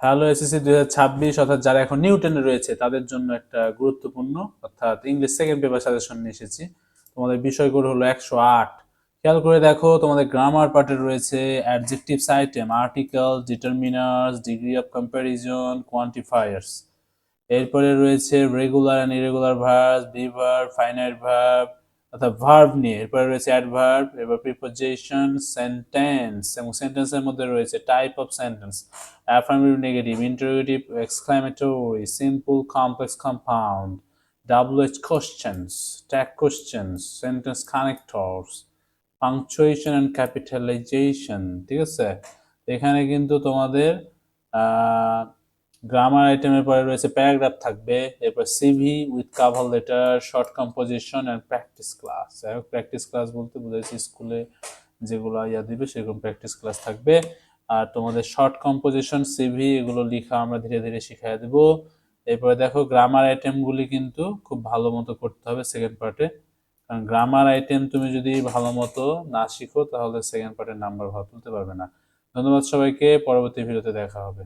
Hello SSC দুই হাজার ছাব্বিশ, অর্থাৎ যারা এখন নিউটনে রয়েছে, তাদের জন্য একটা গুরুত্বপূর্ণ, অর্থাৎ ইংলিশ সেকেন্ড পেপার সাজেশন নিয়ে এসেছি। তোমাদের বিষয়গুলো হলো একশো আট। খেয়াল করে দেখো, তোমাদের গ্রামার পার্টে রয়েছে adjectives item article determiners degree of comparison quantifiers এরপরে রয়েছে রেগুলার অ্যান্ড ইরেগুলার ভার্ব বিভার ফাইনাইট ভার্ব অর্থাৎ ভার্ব নিয়ে এরপরে রয়েছে অ্যাডভার্ব এরপর প্রিপোজিশন সেন্টেন্স এবং সেন্টেন্সের মধ্যে রয়েছে type of sentence negative interrogative exclamatory simple complex compound double edged questions tag questions sentence connectors punctuation and capitalization ঠিক আছে এখানে কিন্তু তোমাদের গ্রামার আইটেমের পরে রয়েছে প্যারাগ্রাফ থাকবে, এরপর CV with cover letter short composition and practice class যাই হোক প্র্যাকটিস ক্লাস বলতে বুঝেছি স্কুলে যেগুলো ইয়া দিবে সেরকম প্র্যাকটিস ক্লাস থাকবে। আর তোমাদের শর্ট কম্পোজিশন সিভি এগুলো লেখা আমরা ধীরে ধীরে শিখিয়ে দেব। এরপরে দেখো গ্রামার আইটেমগুলি কিন্তু খুব ভালো মতো করতে হবে সেকেন্ড পার্টে কারণ গ্রামার আইটেম তুমি যদি ভালো মতো না শিখো তাহলে সেকেন্ড পার্টের নাম্বার ভালো তুলতে পারবে না। ধন্যবাদ সবাইকে, পরবর্তী ভিডিওতে দেখা হবে।